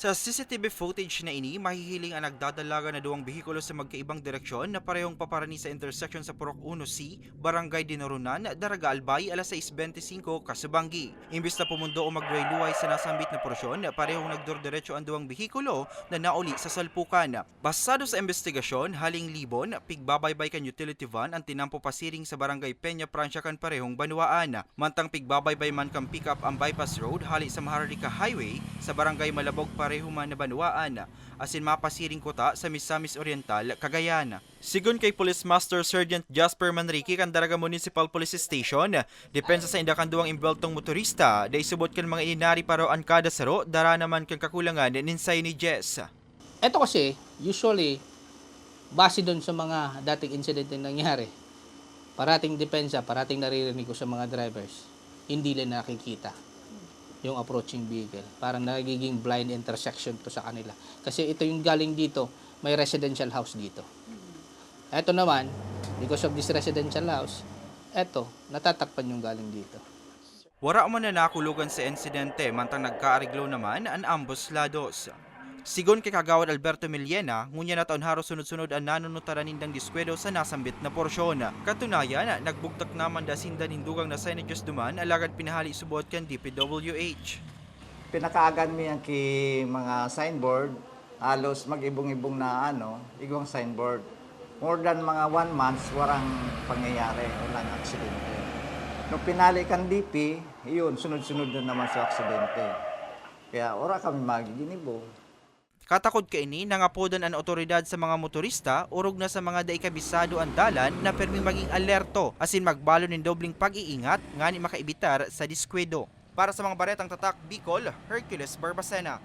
Sa CCTV footage na ini, mahihiling ang nagdadalaga na duwang behikulo sa magkaibang direksyon na parehong paparani sa intersection sa Purok 1C, Barangay Dinarunan, Daraga Albay, alas 6.25, Kasubanggi. Imbis na pumundo o magluway-luway sa nasambit na porsyon, parehong nagdurdiretso ang duwang behikulo na nauli sa salpukan. Basado sa investigasyon, haling libon, pigbabaybay kan utility van ang tinampo pasiring sa Barangay Peña Pransya kan parehong banwaan. Mantang pigbabaybay man kang pick up ang bypass road hali sa Maharlika Highway sa Barangay Malabog pareho man na banwaan. Asin mapasiring kota sa Misamis Oriental, Cagayan. Sigun kay Police Master Sergeant Jasper Manrique kan Daraga Municipal Police Station, depensa sa indakanduang imbeltong motorista, day subot kan mga inari para ang kada saro, dara naman kan kakulangan ninsay ni Jess. Ito kasi, usually, base doon sa mga dating incident na nangyari, parating depensa, parating naririnig ko sa mga drivers, hindi nila nakikita yung approaching vehicle. Parang nagiging blind intersection to sa kanila. Kasi ito yung galing dito, may residential house dito. Ito naman, because of this residential house, eto, natatakpan yung galing dito. Wara man na nakulugan sa insidente, mantang nagkaariglo naman ang ambos lados. Sigon kay Kagawad Alberto Millena, ngunya na taon haro sunod-sunod ang nanunutaran nindang diskwedo sa nasambit na porsyon. Katunayan, nagbugtak naman da sinda nindugang na Diyos duman, alagad pinahali subot kan DPWH. pinakaagan mi ang ki mga signboard halos mag-ibong-ibong na ano igong signboard more than mga one month warang pangyayari walang aksidente nung pinali kan DP yun sunod-sunod na naman sa aksidente kaya ora kami magiginibong Katakod ka ini, nangapodan ang otoridad sa mga motorista, urog na sa mga daikabisado ang dalan na permi maging alerto, asin magbalo ng dobling pag-iingat, nga ni makaibitar sa diskwedo. Para sa mga baretang tatak, Bicol, Hercules Barbacena.